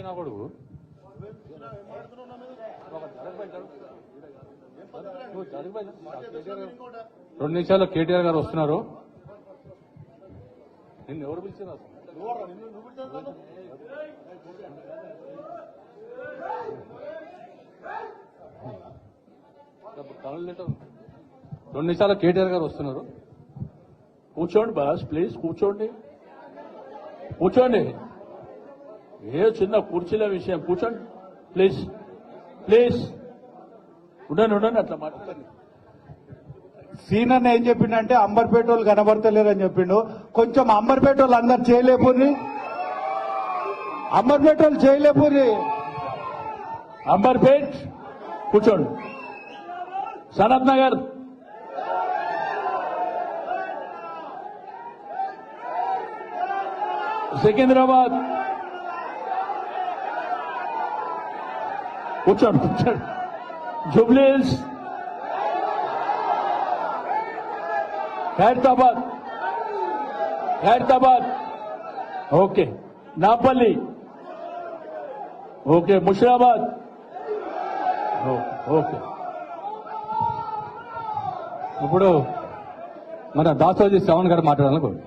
పిచ్చినా కొడుకు రెండు నిమిషాల్లో కేటీఆర్ గారు వస్తున్నారు. నిన్ను ఎవరు పిలిచారు రెండు నిమిషాల్లో కేటీఆర్ గారు వస్తున్నారు. కూర్చోండి బాస్ ప్లీజ్ కూర్చోండి. కూర్చోండి. ఏ చిన్న కుర్చీల విషయం? కూర్చోండి. ప్లీజ్ ప్లీజ్ ఉండండి ఉండండి అట్లా మాట్లాడండి. సీన్ అన్న ఏం చెప్పిండంటే అంబర్పేట వాళ్ళు కనబడతలేరు అని చెప్పిండు. కొంచెం అంబర్పేట వాళ్ళు అందరు చేయలేపుర్రి. అంబర్పేట వాళ్ళు చేయలేపుర్రి. అంబర్పేట్ కూర్చోండి. సనత్ నగర్. సికింద్రాబాద్. కూర్చోండి కూర్చోండి జూబ్లీస్ ఖైరతాబాద్ ఖైరతాబాద్ ఓకే. నాపల్లి. ఓకే. ముషిరాబాద్. ఓ- ఓకే. ఇప్పుడు మన దాసోజీ శ్రవణ్ గారు మాట్లాడాలనుకోండి.